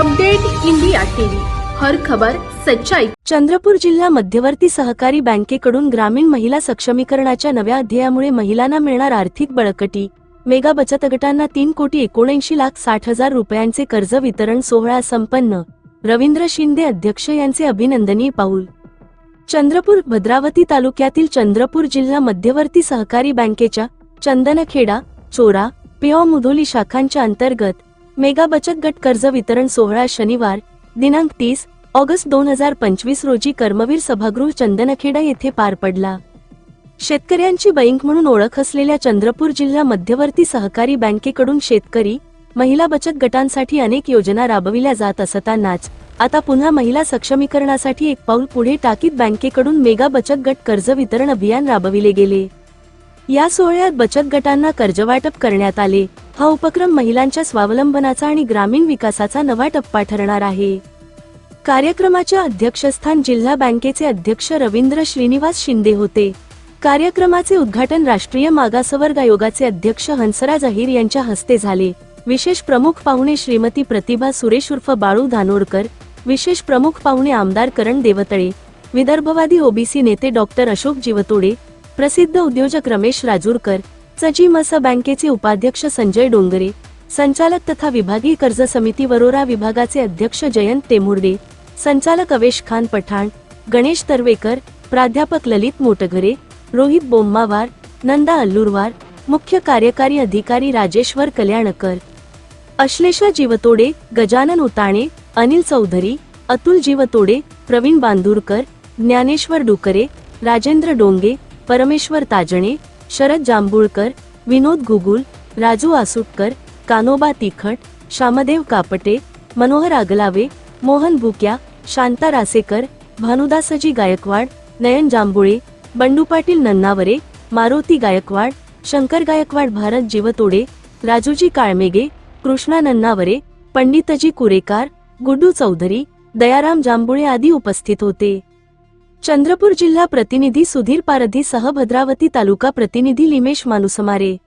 Update India TV. हर खबर सच्चाई. चंद्रपूर जिल्हा मध्यवर्ती सहकारी बँकेकडून ग्रामीण महिला सक्षमीकरणाच्या नव्या अध्यायामुळे महिलांना मिळणार आर्थिक बळकटी. मेगा बचत गटांना तीन कोटी एकोणऐंशी लाख साठ हजार रुपयांचे कर्ज वितरण सोहळा संपन्न. रवींद्र शिंदे अध्यक्ष यांचे अभिनंदनीय पाऊल. चंद्रपूर भद्रावती तालुक्यातील चंद्रपूर जिल्हा मध्यवर्ती सहकारी बँकेच्या चंदनखेडा चोरा पेओ मुधोली शाखांच्या अंतर्गत मेगा बचत गट कर्ज वितरण सोहळा शनिवार दिनांक तीस ऑगस्ट दोन हजार पंचवीस रोजी कर्मवीर सभागृह चंदनखेडा येथे पार पडला. शेतकऱ्यांची बँक म्हणून ओळख असलेल्या चंद्रपूर जिल्हा मध्यवर्ती सहकारी बँकेकडून शेतकरी महिला बचत गटांसाठी अनेक योजना राबविल्या जात असतानाच आता पुन्हा महिला सक्षमीकरणासाठी एक पाऊल पुढे टाकीत बँकेकडून मेगा बचत गट कर्ज वितरण अभियान राबविले गेले. या सोहळ्यात बचत गटांना कर्जवाटप करण्यात आले. हा उपक्रम महिलांच्या स्वावलंबनाचा आणि ग्रामीण विकासाचा नवा टप्पा ठरणार आहे. कार्यक्रमाच्या अध्यक्षस्थान जिल्हा बँकेचे अध्यक्ष रवींद्र श्रीनिवास शिंदे होते. कार्यक्रमाचे उद्घाटन राष्ट्रीय मागासवर्ग आयोगाचे अध्यक्ष हंसराज अहिर यांच्या हस्ते झाले. विशेष प्रमुख पाहुणे श्रीमती प्रतिभा सुरेश उर्फ बाळू धानोरकर विशेष प्रमुख पाहुणे आमदार करण देवतळे विदर्भवादी ओबीसी नेते डॉक्टर अशोक जीवतोडे प्रसिद्ध उद्योजक रमेश राजूरकर सजी मस बँकेचे उपाध्यक्ष संजय डोंगरे संचालक तथा विभागीय कर्ज समिती वरोरा विभागाचे अध्यक्ष जयंत टेमुर्डे संचालक अवेश खान पठाण गणेश तर्वेकर प्राध्यापक ललित मोटघरे रोहित बोम्मावार नंदा अल्लुरवार मुख्य कार्यकारी अधिकारी राजेश्वर कल्याणकर अश्लेषा जीवतोडे गजानन उताणे अनिल चौधरी अतुल जीवतोडे प्रवीण बांदूरकर ज्ञानेश्वर डुकरे राजेंद्र डोंगे परमेश्वर ताजणे शरद जांभूळकर विनोद गुगुल राजू आसुटकर कानोबा तिखट श्यामदेव कापटे मनोहर आगलावे मोहन भुक्या शांता रासेकर भानुदासजी गायकवाड नयन जांभुळे बंडू पाटील नन्नावरे मारुती गायकवाड शंकर गायकवाड भारत जीवतोडे राजूजी काळमेगे कृष्णा नन्नावरे पंडितजी कुरेकार गुड्डू चौधरी दयाराम जांभुळे आदी उपस्थित होते. चंद्रपूर जिल्हा प्रतिनिधी सुधीर पारधी सह भद्रावती तालुका प्रतिनिधी लिमेश मानुसमारे.